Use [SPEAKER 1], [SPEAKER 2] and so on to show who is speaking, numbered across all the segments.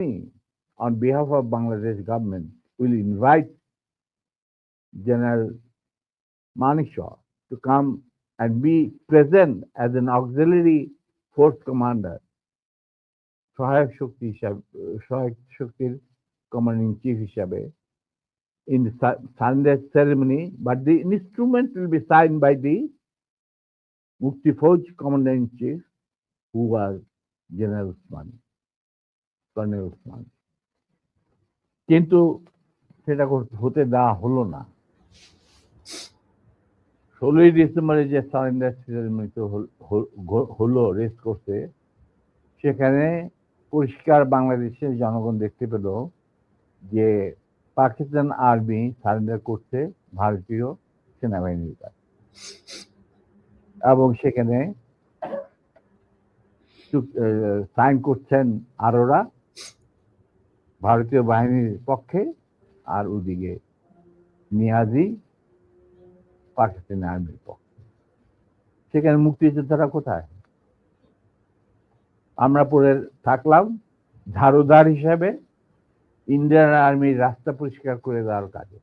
[SPEAKER 1] me on behalf of Bangladesh government will invite General Manik Shah to come and be present as an auxiliary force commander, Sahayak Shukti, Shukti uh, commanding chief Ishabe, in the Sunday ceremony, but the instrument will be signed by the Mukti Fauj commander in chief, who was General Usmani. Colonel Usmani. কিন্তু সেটা হতে দেওয়া হলো না ষোলোই ডিসেম্বরে যে surrender সেরেমনিতে হলো রেস করতে সেখানে পরিষ্কার বাংলাদেশের জনগণ দেখতে পেল যে পাকিস্তান আর্মি সারেন্ডার করছে ভারতীয় সেনাবাহিনীর কাছে এবং সেখানে সাইন করছেন আরোরা ভারতীয় বাহিনীর পক্ষে আর ওদিকে নিয়াজি পাকিস্তানি আর্মির পক্ষে। সেখানে মুক্তিযোদ্ধারা কোথায়? আমরা পরে থাকলাম, ঝাড়ুদার হিসাবে ইন্ডিয়ান আর্মির রাস্তা পরিষ্কার করে দেওয়ার কাজে,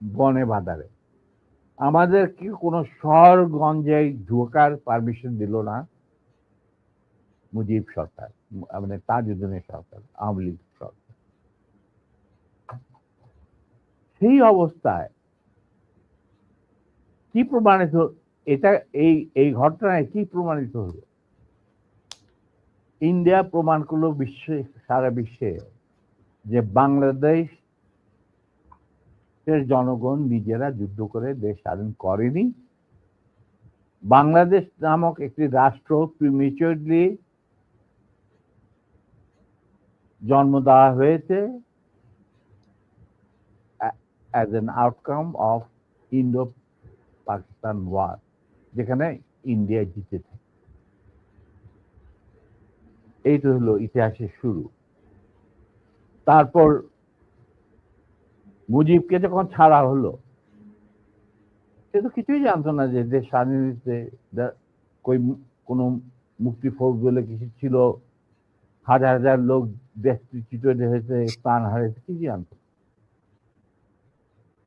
[SPEAKER 1] বনে বাদারে আমাদের কি কোনো শহরগঞ্জে ঢোকার পারমিশন দিল না? মুজিব সরকার মানে তাজউদ্দিনের সরকার, আওয়ামী লীগ সরকার সেই অবস্থায় কি প্রমাণিত এটা এই এই ঘটনায় কি প্রমাণিত হলো? ইন্ডিয়া প্রমাণ করল বিশ্বে, সারা বিশ্বে যে বাংলাদেশ এর জনগণ নিজেরা যুদ্ধ করে দেশ স্বাধীন করেনি। বাংলাদেশ নামক একটি রাষ্ট্র প্রিমিচুরলি জন্ম দেওয়া হয়েছে। As an outcome of Indo Pakistan war যেখানে ইন্ডিয়া জিতেছে এইটা হলো ইতিহাসের শুরু তারপর মুজিবকে যখন ছাড়া হলো, সে তো কিছুই জানতো না যে দেশ স্বাধীন কই কোনো মুক্তি ফৌজ বলে কিছু ছিল, হাজার হাজার লোক দেশচ্যুত হয়েছে, প্রাণ হারিয়েছে কি জানতো।